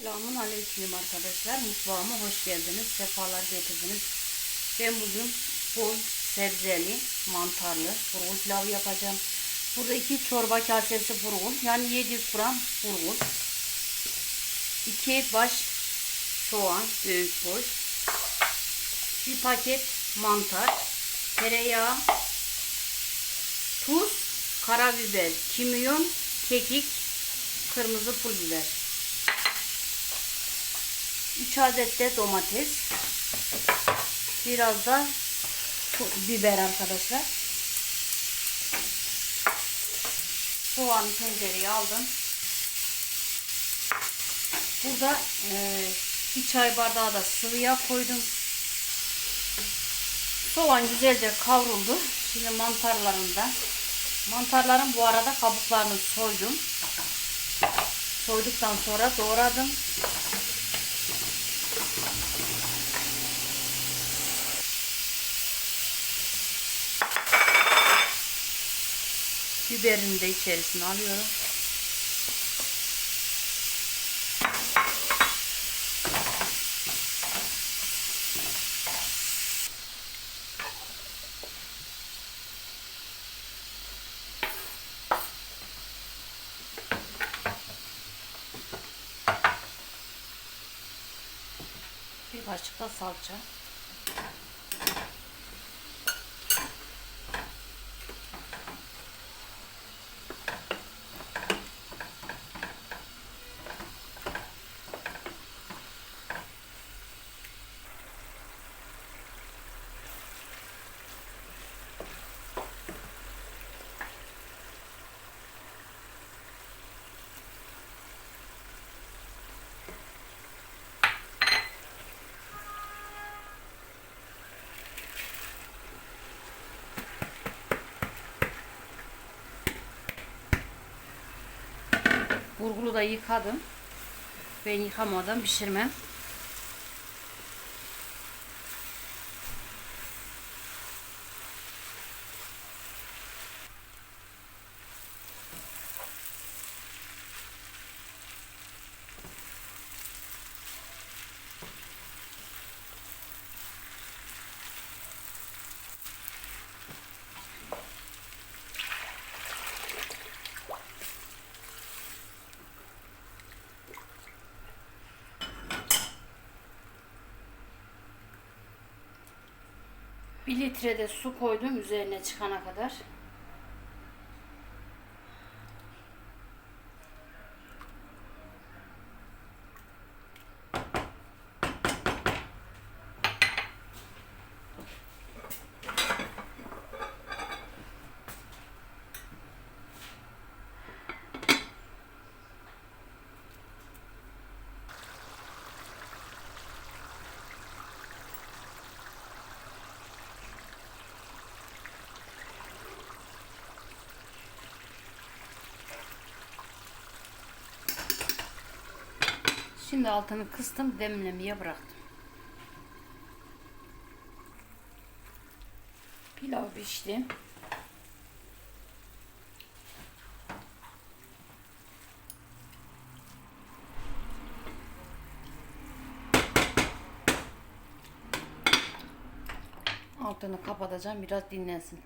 Selamun aleyküm arkadaşlar. Mutfağıma hoş geldiniz. Sefalar getirdiniz. Ben bugün bol sebzeli, mantarlı burgul pilavı yapacağım. Burada iki çorba kasesi burgul. Yani 700 gram burgul. 2 baş soğan, büyük boy. Bir paket mantar, tereyağı, tuz, karabiber, kimyon, kekik, kırmızı pul biber. 3 adet de domates. Biraz da biber arkadaşlar. Soğan tencereye aldım. Burada e, bir çay bardağı da sıvı yağ koydum. Soğan güzelce kavruldu. Şimdi mantarlarında. Mantarların bu arada kabuklarını soydum. Soyduktan sonra doğradım. Biberini de içerisine alıyorum. Bir kaşık da salça. Burgulu da yıkadım. Ben yıkamadan pişirmem. Bir litre de su koydum üzerine çıkana kadar. Şimdi altını kıstım demlemeye bıraktım. Pilav pişti. Altını kapatacağım biraz dinlensin.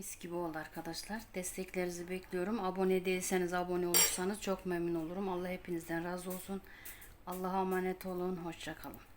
Mis gibi oldu arkadaşlar. Desteklerinizi bekliyorum. Abone değilseniz abone olursanız çok memnun olurum. Allah hepinizden razı olsun. Allah'a emanet olun. Hoşçakalın.